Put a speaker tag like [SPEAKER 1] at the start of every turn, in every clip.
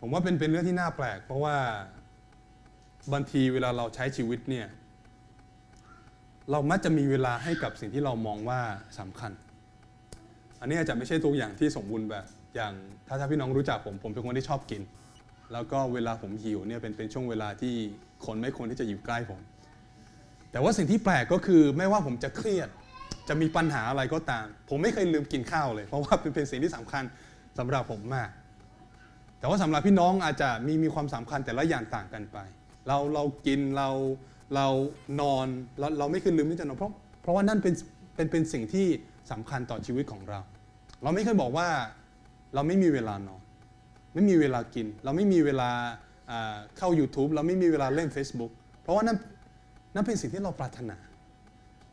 [SPEAKER 1] ผมว่าเป็นเป็นเรื่องที่น่าแปลก เพราะว่าบางทีเวลาเราใช้ชีวิตเนี่ย เรามักจะมีเวลาให้กับสิ่งที่เรามองว่าสำคัญ อันนี้อาจจะไม่ใช่ตัวอย่างที่สมบูรณ์แบบ อย่างถ้าถ้าพี่น้องรู้จักผมผมเป็นคนที่ชอบกิน แล้วก็เวลาผมหิวเนี่ยเป็นเป็นช่วงเวลาที่คนไม่ควรที่จะอยู่ใกล้ผม แต่ว่าสิ่งที่แปลกก็คือไม่ว่าผมจะเครียดจะมีปัญหาอะไรก็ตาม ผมไม่เคยลืมกินข้าวเลย เพราะว่าเป็นเป็นสิ่งที่สำคัญสำหรับผมมาก แต่ว่าสำหรับพี่น้องอาจจะมีมีความสำคัญแต่ละอย่างต่างกันไป เราเรากินเราเรานอนเราเราไม่เคยลืมที่จะนอนเพราะเพราะว่านั่นเป็นเป็นเป็นสิ่งที่สำคัญต่อชีวิตของเรา เราไม่เคยบอกว่าเราไม่มีเวลานอน ไม่มีเวลากิน เราไม่มีเวลาอ่าเข้า YouTube เราไม่มีเวลาเล่น Facebook เพราะว่านั่นนั่นเป็นสิ่งที่เราปรารถนา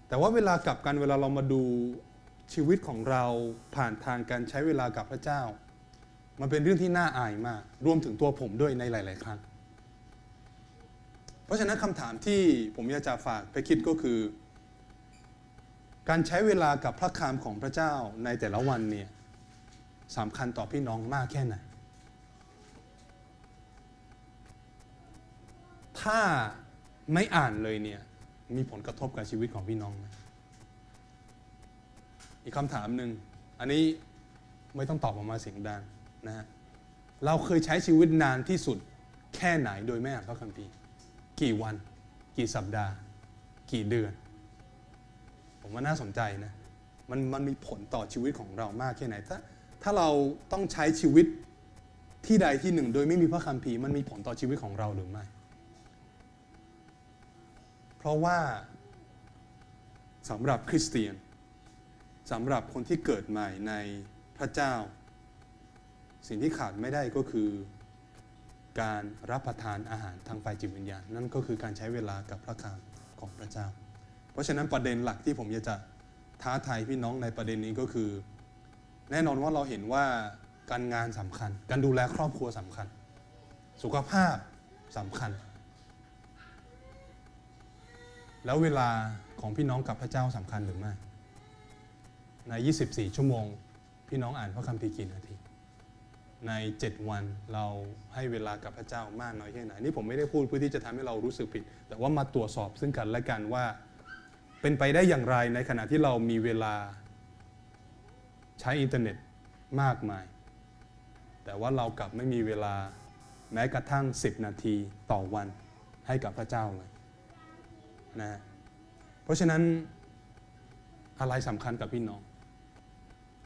[SPEAKER 1] แต่ว่าเวลากลับกันเวลาเรามาดูชีวิตของเราผ่านทางการใช้เวลากับพระเจ้า มันเป็นเรื่องที่น่าอายมาก รวมถึงตัวผมด้วยในหลาย ๆ ครั้ง เพราะฉะนั้นคำถามที่ผมอยากจะฝากไปคิดก็คือ การใช้เวลากับพระคำของพระเจ้าในแต่ละวันเนี่ยสำคัญต่อพี่น้องมากแค่ไหน ถ้าไม่อ่านเลยเนี่ยมีผลกระทบกับชีวิตของพี่น้องไหมอีกคำถามหนึ่งอันนี้ไม่ต้องตอบออกมาเสียงดัง นะ เราเคยใช้ชีวิตนานที่สุดแค่ไหนโดยไม่อ่านพระคัมภีร์ กี่วัน กี่สัปดาห์ กี่เดือน ผมว่าน่าสนใจนะ มันมันมีผลต่อชีวิตของเรามากแค่ไหน ถ้าถ้าเราต้องใช้ชีวิตที่ใดที่หนึ่ง โดยไม่มีพระคัมภีร์มันมีผลต่อชีวิตของเราหรือไม่ เพราะว่าสำหรับคริสเตียนสำหรับคนที่เกิดใหม่ในพระเจ้า สิ่งที่ขาดไม่ได้ก็คือการรับประทานอาหารทางฝ่ายจิตวิญญาณ นั่นก็คือการใช้เวลากับพระคำของพระเจ้า เพราะฉะนั้นประเด็นหลักที่ผมอยากจะท้าทายพี่น้องในประเด็นนี้ก็คือ แน่นอนว่าเราเห็นว่าการงานสำคัญ การดูแลครอบครัวสำคัญ สุขภาพสำคัญ แล้วเวลาของพี่น้องกับพระเจ้าสำคัญหรือไม่ใน 24 ชั่วโมง พี่น้องอ่านพระคัมภีร์กี่นาที ใน 7 วันเราให้เวลากับพระเจ้ามากน้อยแค่ไหนนี่ผมไม่ได้พูดเพื่อที่จะทำให้เรารู้สึกผิด แต่ว่ามาตรวจสอบซึ่งกันและกันว่า เป็นไปได้อย่างไรในขณะที่เรามีเวลาใช้อินเทอร์เน็ตมากมาย แต่ว่าเรากลับไม่มีเวลาแม้กระทั่ง 10 นาทีต่อวันให้กับพระเจ้าเลยนะเพราะฉะนั้นอะไรสำคัญกับพี่น้อง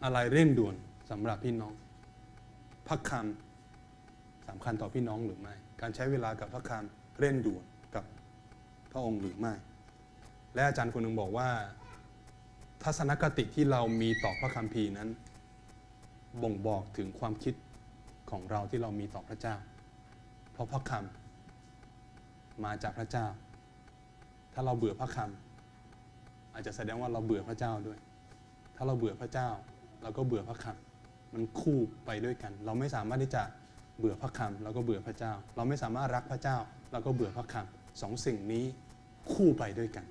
[SPEAKER 1] อะไรเร่งด่วนสำหรับพี่น้อง พระคำสำคัญต่อพี่น้องหรือไม่ การใช้เวลากับพระคำเร่งด่วนกับพระองค์หรือไม่ และอาจารย์คนหนึ่งบอกว่า ทัศนคติที่เรามีต่อพระคัมภีร์นั้น บ่งบอกถึงความคิดของเราที่เรามีต่อพระเจ้า เพราะพระคำมาจากพระเจ้า ถ้าเราเบื่อพระคำอาจจะแสดงว่าเราเบื่อพระเจ้าด้วย ถ้าเราเบื่อพระเจ้า เราก็เบื่อพระคำ มันคู่ไปด้วยกัน เราไม่สามารถที่จะเบื่อพระคำแล้วก็เบื่อพระเจ้า เราไม่สามารถรักพระเจ้า แล้วก็เบื่อพระคำสองสิ่งนี้คู่ไปด้วยกัน